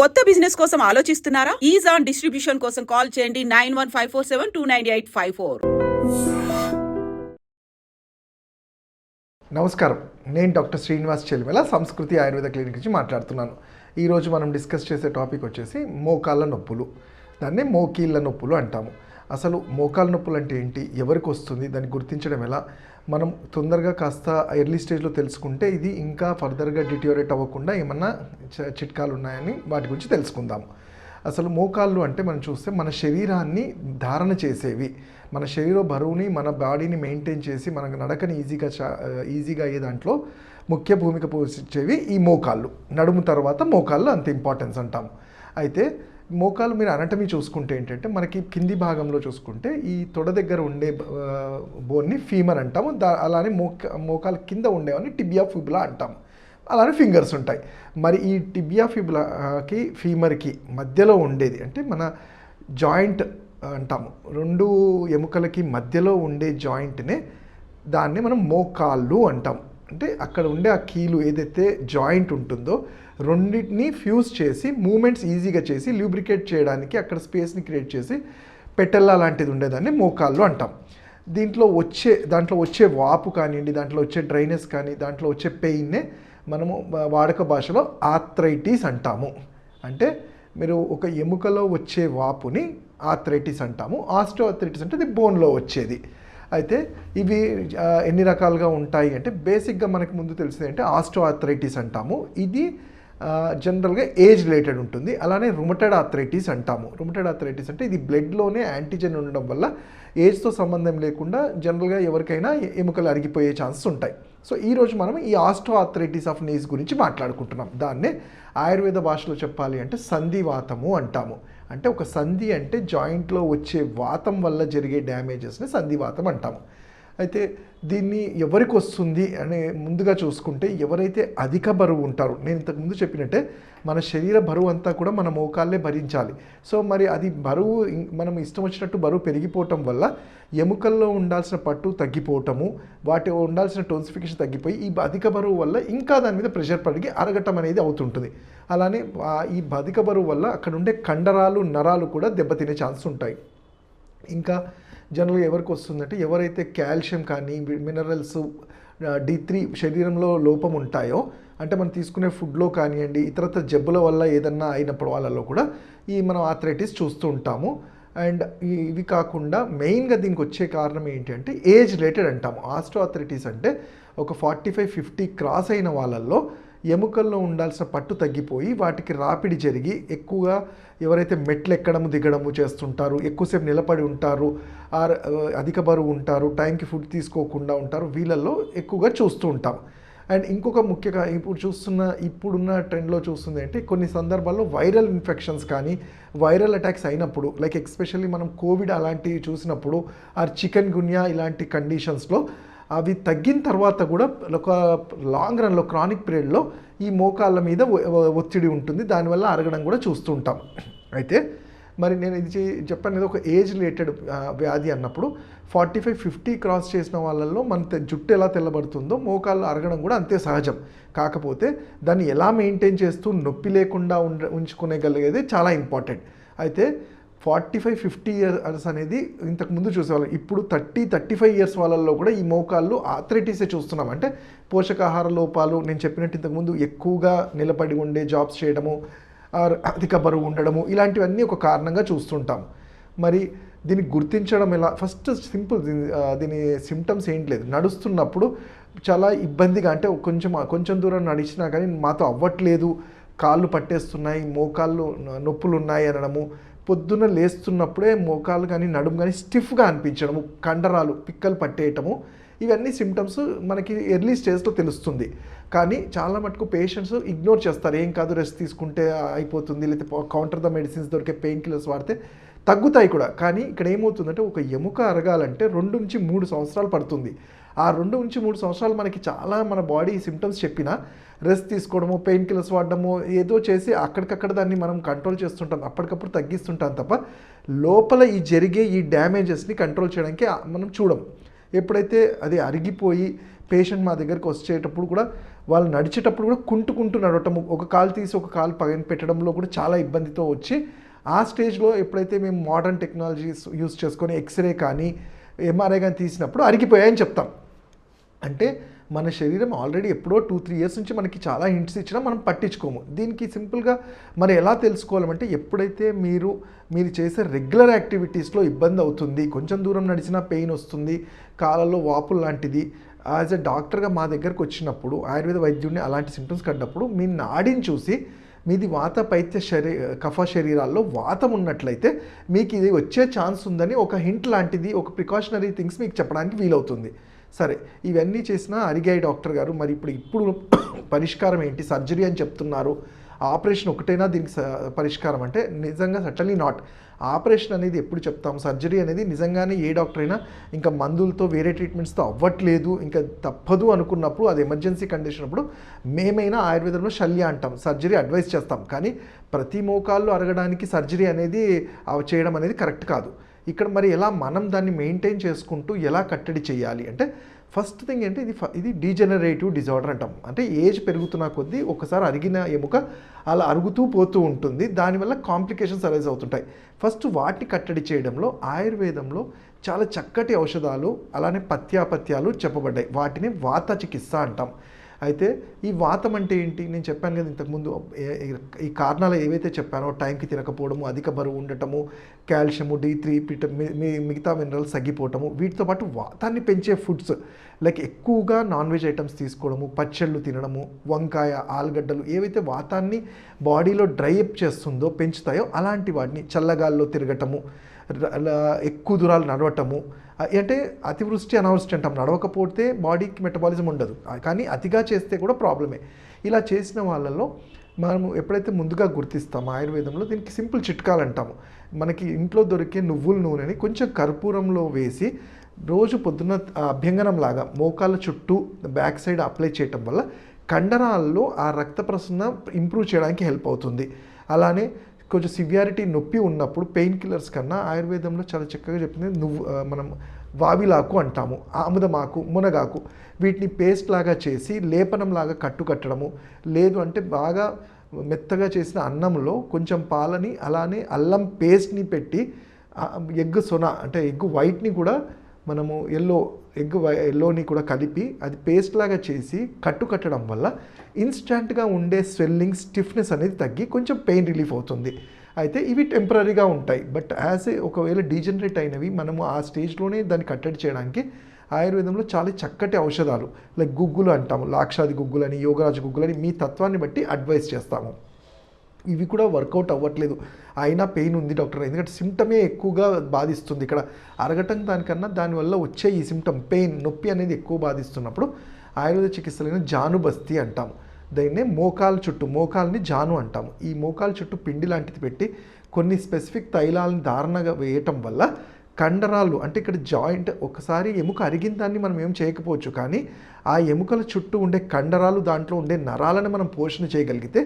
కొత్త బిజినెస్ కోసం ఆలోచిస్తున్నారా? ఈజ్ ఆన్ డిస్ట్రిబ్యూషన్ కోసం కాల్ చేయండి nine one five four seven two nine eight five four. నమస్కారం. నేను డాక్టర్ శ్రీనివాస్ చెల్మెల సంస్కృతి ఆయుర్వేద క్లినిక్ నుంచి మాట్లాడుతున్నాను. ఈరోజు మనం డిస్కస్ చేసే టాపిక్ వచ్చేసి మోకాళ్ళ నొప్పులు. దాన్ని మోకీళ్ళ నొప్పులు అంటాము. అసలు మోకాలు నొప్పులు అంటే ఏంటి? ఎవరికి వస్తుంది? దాన్ని గుర్తించడం ఎలా? మనం తొందరగా కాస్త ఎర్లీ స్టేజ్లో తెలుసుకుంటే ఇది ఇంకా ఫర్దర్గా డిటియోరేట్ అవ్వకుండా ఏమన్నా చిట్కాలు ఉన్నాయని వాటి గురించి తెలుసుకుందాము అసలు మోకాళ్ళు అంటే మనం చూస్తే మన శరీరాన్ని ధారణ చేసేవి. మన శరీర బరువుని మన బాడీని మెయింటైన్ చేసి మనకు నడకని ఈజీగా చా- ఈజీగా అయ్యే దాంట్లో ముఖ్య భూమిక పోషించేవి ఈ మోకాళ్ళు. నడుము తర్వాత మోకాళ్ళు అంత ఇంపార్టెన్స్ అంటాము అయితే మోకాలు మీరు అనటమీ చూసుకుంటే ఏంటంటే మనకి కింది భాగంలో చూసుకుంటే ఈ తొడ దగ్గర ఉండే బోన్ని ఫీమర్ అంటాము. దా అలానే మోక మోకాలు కింద ఉండేవని టిబియా ఫిబులా అంటాము. అలానే ఫింగర్స్ ఉంటాయి. మరి ఈ టిబియా ఫిబులాకి ఫీమర్కి మధ్యలో ఉండేది అంటే మన జాయింట్ అంటాము. రెండు ఎముకలకి మధ్యలో ఉండే జాయింట్నే దాన్ని మనం మోకాళ్ళు అంటాం అంటే అక్కడ ఉండే ఆ కీలు ఏదైతే జాయింట్ ఉంటుందో రెండింటిని ఫ్యూజ్ చేసి మూమెంట్స్ ఈజీగా చేసి లూబ్రికేట్ చేయడానికి అక్కడ స్పేస్ని క్రియేట్ చేసి పెట్టెల్లా లాంటిది ఉండేదాన్ని మోకాళ్ళు అంటాం. దీంట్లో వచ్చే దాంట్లో వచ్చే వాపు కానివ్వండి దాంట్లో వచ్చే డ్రైనెస్ కానీ దాంట్లో వచ్చే పెయిన్నే మనము వాడక భాషలో ఆథ్రైటిస్ అంటాము. అంటే మీరు ఒక ఎముకలో వచ్చే వాపుని ఆథ్రైటిస్ అంటాము. ఆస్టో ఆథ్రైటిస్ అంటే ఇది బోన్లో వచ్చేది. అయితే ఇవి ఎన్ని రకాలుగా ఉంటాయి అంటే బేసిక్గా మనకు ముందు తెలిసింది అంటే ఆస్టో ఆథ్రైటిస్ అంటాము. ఇది జనరల్గా ఏజ్ రిలేటెడ్ ఉంటుంది. అలానే రుమటెడ్ ఆథరైటిస్ అంటాము. రుమటెడ్ ఆథరైటిస్ అంటే ఇది బ్లడ్లోనే యాంటీజెన్ ఉండడం వల్ల ఏజ్తో సంబంధం లేకుండా జనరల్గా ఎవరికైనా ఎముకలు అరిగిపోయే ఛాన్సెస్ ఉంటాయి. సో ఈరోజు మనం ఈ ఆస్టో ఆథరైటిస్ ఆఫ్ నీస్ గురించి మాట్లాడుకుంటున్నాం. దాన్నే ఆయుర్వేద భాషలో చెప్పాలి అంటే సంధివాతము అంటాము. అంటే ఒక సంధి అంటే జాయింట్లో వచ్చే వాతం వల్ల జరిగే డ్యామేజెస్ని సంధివాతం అంటాము. అయితే దీన్ని ఎవరికి వస్తుంది అనే ముందుగా చూసుకుంటే ఎవరైతే అధిక బరువు ఉంటారో నేను ఇంతకుముందు చెప్పినట్టే మన శరీర బరువు అంతా కూడా మన మోకాళ్ళే భరించాలి. సో మరి అది బరువు మనం ఇష్టం వచ్చినట్టు బరువు పెరిగిపోవటం వల్ల ఎముకల్లో ఉండాల్సిన పట్టు తగ్గిపోవటము వాటి ఉండాల్సిన టోన్సిఫికేషన్ తగ్గిపోయి ఈ అధిక బరువు వల్ల ఇంకా దాని మీద ప్రెషర్ పడిగి అరగటం అనేది అవుతుంటుంది. అలానే ఈ అధిక బరువు వల్ల అక్కడ ఉండే కండరాలు నరాలు కూడా దెబ్బతినే ఛాన్స్ ఉంటాయి. ఇంకా జనరల్గా ఎవరికి వస్తుందంటే ఎవరైతే కాల్షియం కానీ మినరల్స్ డి త్రీ శరీరంలో లోపం ఉంటాయో అంటే మనం తీసుకునే ఫుడ్లో కానివ్వండి ఇతరత్ర జబ్బుల వల్ల ఏదన్నా అయినప్పుడు వాళ్ళలో కూడా ఈ మనం ఆథరైటిస్ చూస్తూ ఉంటాము. అండ్ ఇవి కాకుండా మెయిన్గా దీనికి వచ్చే కారణం ఏంటంటే ఏజ్ రిలేటెడ్ అంటాము. ఆస్ట్రో ఆథరైటిస్ అంటే ఒక ఫార్టీ ఫైవ్ ఫిఫ్టీ క్రాస్ అయిన వాళ్ళల్లో ఎముకల్లో ఉండాల్సిన పట్టు తగ్గిపోయి వాటికి రాపిడి జరిగి ఎక్కువగా ఎవరైతే మెట్లు ఎక్కడము దిగడము చేస్తుంటారు ఎక్కువసేపు నిలబడి ఉంటారు ఆర్ అధిక బరువు ఉంటారు టైంకి ఫుడ్ తీసుకోకుండా ఉంటారు వీళ్ళల్లో ఎక్కువగా చూస్తూ ఉంటాం. అండ్ ఇంకొక ముఖ్యంగా ఇప్పుడు చూస్తున్న ఇప్పుడున్న ట్రెండ్లో చూస్తుంది అంటే కొన్ని సందర్భాల్లో వైరల్ ఇన్ఫెక్షన్స్ కానీ వైరల్ అటాక్స్ అయినప్పుడు లైక్ ఎక్స్పెషల్లీ మనం కోవిడ్ అలాంటివి చూసినప్పుడు ఆర్ చికెన్ గున్యా ఇలాంటి కండిషన్స్లో అవి తగ్గిన తర్వాత కూడా ఒక లాంగ్ రన్లో క్రానిక్ పీరియడ్లో ఈ మోకాళ్ళ మీద ఒత్తిడి ఉంటుంది. దానివల్ల అరగడం కూడా చూస్తూ ఉంటాం అయితే మరి నేను ఇది చెప్పాను ఇది ఒక ఏజ్ రిలేటెడ్ వ్యాధి అన్నప్పుడు ఫార్టీ ఫైవ్ ఫిఫ్టీ క్రాస్ చేసిన వాళ్ళల్లో మన జుట్టు ఎలా తెల్లబడుతుందో మోకాళ్ళు అరగడం కూడా అంతే సహజం. కాకపోతే దాన్ని ఎలా మెయింటైన్ చేస్తూ నొప్పి లేకుండా ఉండ ఉంచుకునేగలిగేది చాలా ఇంపార్టెంట్ అయితే ఫార్టీ ఫైవ్ ఫిఫ్టీ ఇయర్స్ అనేది ఇంతకుముందు చూసేవాళ్ళం. ఇప్పుడు థర్టీ థర్టీ ఫైవ్ ఇయర్స్ వాళ్ళల్లో కూడా ఈ మోకాళ్ళు ఆథరైటిసే చూస్తున్నాం. అంటే పోషకాహార లోపాలు నేను చెప్పినట్టు ఇంతకుముందు ఎక్కువగా నిలబడి ఉండే జాబ్స్ చేయడము ఆర్ అధిక బరువు ఉండడము ఇలాంటివన్నీ ఒక కారణంగా చూస్తుంటాం. మరి దీన్ని గుర్తించడం ఎలా? ఫస్ట్ సింపుల్ దీని దీని సిమ్టమ్స్ ఏంటి లేదు. నడుస్తున్నప్పుడు చాలా ఇబ్బందిగా అంటే కొంచెం కొంచెం దూరం నడిచినా కానీ మాతో అవ్వట్లేదు. కాళ్ళు పట్టేస్తున్నాయి మోకాళ్ళు నొప్పులు ఉన్నాయి అనడము పొద్దున్న లేస్తున్నప్పుడే మోకాలు కానీ నడుము కానీ స్టిఫ్గా అనిపించడము కండరాలు పిక్కలు పట్టేయటము ఇవన్నీ సిమ్టమ్స్ మనకి ఎర్లీ స్టేజ్లో తెలుస్తుంది. కానీ చాలా మటుకు పేషెంట్స్ ఇగ్నోర్ చేస్తారు. ఏం కాదు రెస్ట్ తీసుకుంటే అయిపోతుంది లేకపోతే కౌంటర్ ద మెడిసిన్స్ దొరికే పెయిన్ కిల్లర్స్ వాడితే తగ్గుతాయి కూడా. కానీ ఇక్కడ ఏమవుతుందంటే ఒక ఎముక అరగాలంటే రెండు నుంచి మూడు సంవత్సరాలు పడుతుంది. ఆ రెండు నుంచి మూడు సంవత్సరాలు మనకి చాలా మన బాడీ సిమ్టమ్స్ చెప్పినా రెస్ట్ తీసుకోవడము పెయిన్ కిల్లర్స్ వాడడము ఏదో చేసి అక్కడికక్కడ దాన్ని మనం కంట్రోల్ చేస్తుంటాం. అప్పటికప్పుడు తగ్గిస్తుంటాం తప్ప లోపల ఈ జరిగే ఈ డ్యామేజెస్ని కంట్రోల్ చేయడానికి మనం చూడం. ఎప్పుడైతే అది అరిగిపోయి పేషెంట్ మా దగ్గరికి వచ్చేటప్పుడు కూడా వాళ్ళు నడిచేటప్పుడు కూడా కుంటుకుంటూ నడవటము ఒక కాలు తీసి ఒక కాలు పైన పెట్టడంలో కూడా చాలా ఇబ్బందితో వచ్చి ఆ స్టేజ్లో ఎప్పుడైతే మేము మోడర్న్ టెక్నాలజీస్ యూస్ చేసుకొని ఎక్స్రే కానీ ఎంఆర్ఐ కానీ తీసినప్పుడు అరిగిపోయాయని చెప్తాం. అంటే మన శరీరం ఆల్రెడీ ఎప్పుడో టూ త్రీ ఇయర్స్ నుంచి మనకి చాలా హింట్స్ ఇచ్చినా మనం పట్టించుకోము. దీనికి సింపుల్గా మరి ఎలా తెలుసుకోవాలంటే ఎప్పుడైతే మీరు మీరు చేసే రెగ్యులర్ యాక్టివిటీస్లో ఇబ్బంది అవుతుంది కొంచెం దూరం నడిచినా పెయిన్ వస్తుంది కాళ్ళలో వాపులు లాంటిది యాజ్ ఎ డాక్టర్గా మా దగ్గరకు వచ్చినప్పుడు ఆయుర్వేద వైద్యుడిని అలాంటి సిమ్టమ్స్ కట్టినప్పుడు మీ నాడిని చూసి మీది వాత పైత్య శరీ కఫ శరీరాల్లో వాతం ఉన్నట్లయితే మీకు ఇది వచ్చే ఛాన్స్ ఉందని ఒక హింట్ లాంటిది ఒక ప్రికాషనరీ థింగ్స్ మీకు చెప్పడానికి వీలవుతుంది. సరే ఇవన్నీ చేసినా అరిగాయి డాక్టర్ గారు మరి ఇప్పుడు ఇప్పుడు పరిష్కారం ఏంటి? సర్జరీ అని చెప్తున్నారు. ఆపరేషన్ ఒకటైనా దీనికి స- పరిష్కారం అంటే నిజంగా సటన్లీ నాట్ ఆపరేషన్ అనేది ఎప్పుడు చెప్తాం? సర్జరీ అనేది నిజంగానే ఏ డాక్టర్ అయినా ఇంకా మందులతో వేరే ట్రీట్మెంట్స్తో అవ్వట్లేదు ఇంకా తప్పదు అనుకున్నప్పుడు అది ఎమర్జెన్సీ కండిషన్ అప్పుడు మేమైనా ఆయుర్వేదంలో శల్య అంటాం సర్జరీ అడ్వైస్ చేస్తాం. కానీ ప్రతి మోకాల్లో అరగడానికి సర్జరీ అనేది అవి చేయడం అనేది కరెక్ట్ కాదు. ఇక్కడ మరి ఎలా మనం దాన్ని మెయింటైన్ చేసుకుంటూ ఎలా కట్టడి చేయాలి? అంటే ఫస్ట్ థింగ్ ఏంటి? ఇది ఇది డీజనరేటివ్ డిజార్డర్ అంటాం. అంటే ఏజ్ పెరుగుతున్న కొద్దీ ఒకసారి అరిగిన ఎముక అలా అరుగుతూ పోతూ ఉంటుంది. దానివల్ల కాంప్లికేషన్స్ అరైజ్ అవుతుంటాయి. ఫస్ట్ వాటిని కట్టడి చేయడంలో ఆయుర్వేదంలో చాలా చక్కటి ఔషధాలు అలానే పత్యాపత్యాలు చెప్పబడ్డాయి. వాటిని వాత చికిత్స అంటాం. అయితే ఈ వాతం అంటే ఏంటి? నేను చెప్పాను కదా ఇంతకుముందు ఈ కారణాలు ఏవైతే చెప్పానో టైంకి తినకపోవడము అధిక బరువు ఉండటము కాల్షియము డి త్రీ పిట మిగతా మినరల్స్ తగ్గిపోవటము వీటితో పాటు వాతాన్ని పెంచే ఫుడ్స్ లైక్ ఎక్కువగా నాన్ వెజ్ ఐటమ్స్ తీసుకోవడము పచ్చళ్ళు తినడము వంకాయ ఆలుగడ్డలు ఏవైతే వాతాన్ని బాడీలో డ్రై అప్ చేస్తుందో పెంచుతాయో అలాంటి వాటిని చల్లగాల్లో తిరగటము ఎక్కువ దూరాలు నడవటము. అంటే అతివృష్టి అనావృష్టి అంటాం. నడవకపోతే బాడీకి మెటబాలిజం ఉండదు. కానీ అతిగా చేస్తే కూడా ప్రాబ్లమే. ఇలా చేసిన వాళ్ళలో మనము ఎప్పుడైతే ముందుగా గుర్తిస్తామో ఆయుర్వేదంలో దీనికి సింపుల్ చిట్కాలు అంటాము. మనకి ఇంట్లో దొరికే నువ్వుల నూనెని కొంచెం కర్పూరంలో వేసి రోజు పొద్దున్న అభ్యంగనం లాగా మోకాళ్ళ చుట్టూ బ్యాక్ సైడ్ అప్లై చేయటం వల్ల కండరాల్లో ఆ రక్త ప్రసరణ ఇంప్రూవ్ చేయడానికి హెల్ప్ అవుతుంది. అలానే కొంచెం సివియారిటీ నొప్పి ఉన్నప్పుడు పెయిన్ కిల్లర్స్ కన్నా ఆయుర్వేదంలో చాలా చక్కగా చెప్పింది. నువ్వు మనం వావిలాకు అంటాము ఆముదమాకు మునగాకు. వీటిని పేస్ట్ లాగా చేసి లేపనం లాగా కట్టు కట్టడము. లేదు అంటే బాగా మెత్తగా చేసిన అన్నంలో కొంచెం పాలని అలానే అల్లం పేస్ట్ని పెట్టి ఎగ్ సొన అంటే ఎగ్ వైట్ని కూడా మనము ఎల్లో ఎగ్ ఎల్లోని కూడా కలిపి అది పేస్ట్ లాగా చేసి కట్టు కట్టడం వల్ల ఇన్స్టాంట్గా ఉండే స్వెల్లింగ్ స్టిఫ్నెస్ అనేది తగ్గి కొంచెం పెయిన్ రిలీఫ్ అవుతుంది. అయితే ఇవి టెంపరీగా ఉంటాయి. బట్ యాజ్ ఏ ఒకవేళ డీజనరేట్ అయినవి మనము ఆ స్టేజ్లోనే దాన్ని కట్టడి చేయడానికి ఆయుర్వేదంలో చాలా చక్కటి ఔషధాలు. లైక్ గుగ్గులు అంటాము. లాక్షాది గుగ్గులని యోగరాజు గుగ్గులని మీ తత్వాన్ని బట్టి అడ్వైస్ చేస్తాము. ఇవి కూడా వర్కౌట్ అవ్వట్లేదు. అయినా పెయిన్ ఉంది డాక్టర్. ఎందుకంటే సిమ్టమే ఎక్కువగా బాధిస్తుంది. ఇక్కడ అరగటం దానికన్నా దానివల్ల వచ్చే ఈ సిమ్టమ్ పెయిన్ నొప్పి అనేది ఎక్కువ బాధిస్తున్నప్పుడు ఆయుర్వేద చికిత్సలైన జానుబస్తి అంటాము. దాన్నే మోకాల చుట్టూ మోకాల్ని జాను అంటాము. ఈ మోకాల చుట్టూ పిండి లాంటిది పెట్టి కొన్ని స్పెసిఫిక్ తైలాలను ధారణగా వేయటం వల్ల కండరాలు అంటే ఇక్కడ జాయింట్ ఒకసారి ఎముక అరిగిన దాన్ని మనం ఏం చేయకపోవచ్చు కానీ ఆ ఎముకల చుట్టూ ఉండే కండరాలు దాంట్లో ఉండే నరాలను మనం పోషణ చేయగలిగితే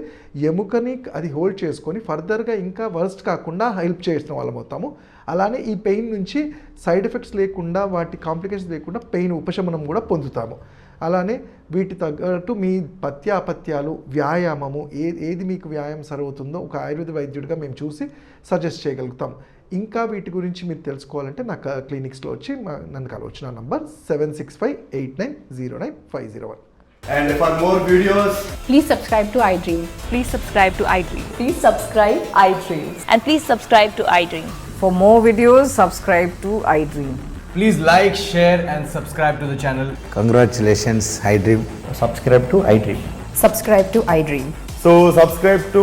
ఎముకని అది హోల్డ్ చేసుకొని ఫర్దర్గా ఇంకా వర్స్ట్ కాకుండా హెల్ప్ చేసిన వాళ్ళం అవుతాము. అలానే ఈ పెయిన్ నుంచి సైడ్ ఎఫెక్ట్స్ లేకుండా వాటి కాంప్లికేషన్స్ లేకుండా పెయిన్ ఉపశమనం కూడా పొందుతాము. అలానే వీటి తగ్గట్టు మీ పత్యాపత్యాలు వ్యాయామము ఏ ఏది మీకు వ్యాయామం సరవుతుందో ఒక ఆయుర్వేద వైద్యుడిగా మేము చూసి సజెస్ట్ చేయగలుగుతాం. ఇంకా వీటి గురించి మీరు తెలుసుకోవాలంటే నా క్లినిక్స్లో వచ్చి నన్ను కలవచ్చిన number seven six five eight nine zero nine five zero one and for more videos please subscribe to iDream please subscribe to iDream please subscribe iDream and please subscribe to iDream for more videos subscribe to iDream please like share and subscribe to the channel congratulations iDream subscribe to iDream subscribe to iDream so subscribe to